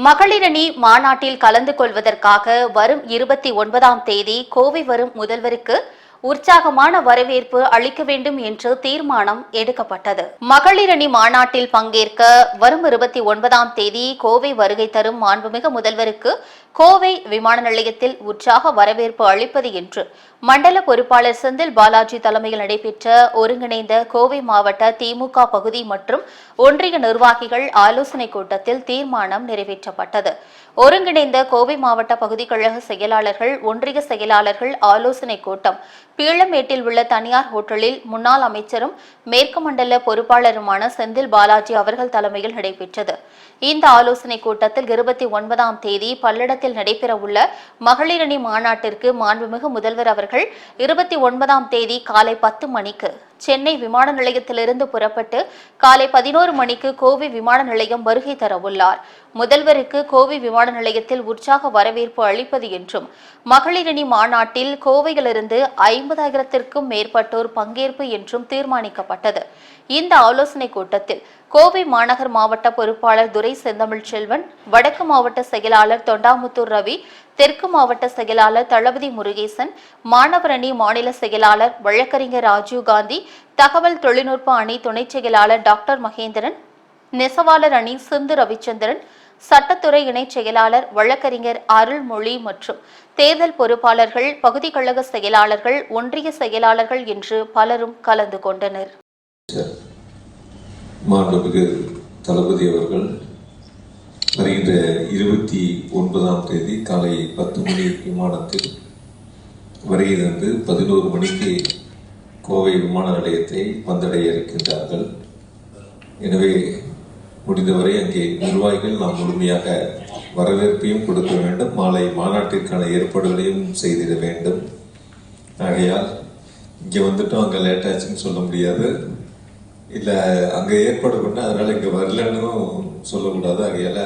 மகளிரணி மாநாட்டில் கலந்து கொள்வதற்காக வரும் இருபத்தி ஒன்பதாம் தேதி கோவை வரும் முதல்வருக்கு உற்சாகமான வரவேற்பு அளிக்க வேண்டும் என்று தீர்மானம் எடுக்கப்பட்டது. மகளிரணி மாநாட்டில் பங்கேற்க வரும் இருபத்தி ஒன்பதாம் தேதி கோவை வருகை தரும் மாண்புமிகு முதல்வருக்கு கோவை விமான நிலையத்தில் உற்சாக வரவேற்பு அளிப்பது என்று மண்டல பொறுப்பாளர் செந்தில் பாலாஜி தலைமையில் நடைபெற்ற ஒருங்கிணைந்த கோவை மாவட்ட திமுக பகுதி மற்றும் ஒன்றிய நிர்வாகிகள் ஆலோசனை கூட்டத்தில் தீர்மானம் நிறைவேற்றப்பட்டது. ஒருங்கிணைந்த கோவை மாவட்ட பகுதி கழக செயலாளர்கள் ஒன்றிய செயலாளர்கள் ஆலோசனை கூட்டம் பீளமேட்டில் உள்ள தனியார் ஹோட்டலில் முன்னாள் அமைச்சரும் மேற்கு மண்டல பொறுப்பாளருமான செந்தில் பாலாஜி அவர்கள் தலைமையில் நடைபெற்றது. இந்த ஆலோசனை கூட்டத்தில் இருபத்தி ஒன்பதாம் தேதி பல்லடத்தில் நடைபெறவுள்ள மகளிரணி மாநாட்டிற்கு மாண்புமிகு முதல்வர் அவர்கள் இருபத்தி ஒன்பதாம் தேதி காலை பத்து மணிக்கு சென்னை விமான நிலையத்திலிருந்து புறப்பட்டு காலை பதினோரு மணிக்கு கோவை விமான நிலையம் வருகை தரவுள்ளார். முதல்வருக்கு கோவை விமான நிலையத்தில் உற்சாக வரவேற்பு அளிப்பது என்றும் மகளிரணி மாநாட்டில் கோவையிலிருந்து ஐம்பதாயிரத்திற்கும் மேற்பட்டோர் பங்கேற்பு என்றும் தீர்மானிக்கப்பட்டது. இந்த ஆலோசனைக் கூட்டத்தில் கோவை மாநகர் மாவட்ட பொறுப்பாளர் துரை செந்தமிழ் செல்வன் வடக்கு மாவட்ட செயலாளர் தொண்டாமுத்தூர் ரவி தெற்கு மாவட்ட செயலாளர் தளபதி முருகேசன் மாணவர் அணி மாநில செயலாளர் வழக்கறிஞர் ராஜீவ் காந்தி தகவல் தொழில்நுட்ப அணி துணைச் செயலாளர் டாக்டர் மகேந்திரன் நெசவாளர் அணி சிந்து ரவிச்சந்திரன் சட்டத்துறை இணைச் செயலாளர் வழக்கறிஞர் அருள்மொழி மற்றும் தேர்தல் பொறுப்பாளர்கள் பகுதி கழக செயலாளர்கள் ஒன்றிய செயலாளர்கள் என்று பலரும் கலந்து கொண்டனர். மாண்புமிகு தளபதி அவர்கள் வருகின்ற இருபத்தி ஒன்பதாம் தேதி காலை பத்து மணி விமானத்தில் வருகை பதினோரு மணிக்கு கோவை விமான நிலையத்தை வந்தடைய இருக்கின்றார்கள். எனவே முடிந்தவரை அங்கே நிர்வாகிகள் நாம் முழுமையாக வரவேற்பையும் கொடுக்க வேண்டும். மாலை மாநாட்டிற்கான ஏற்பாடுகளையும் செய்திட வேண்டும். ஆகையால் இங்கே வந்துட்டோம் அங்கே லேட் ஆச்சுன்னு சொல்ல முடியாது. இல்லை அங்கே ஏற்பாடு பண்ண அதனால இங்கே வரலன்னும் சொல்லக்கூடாது ஆகையால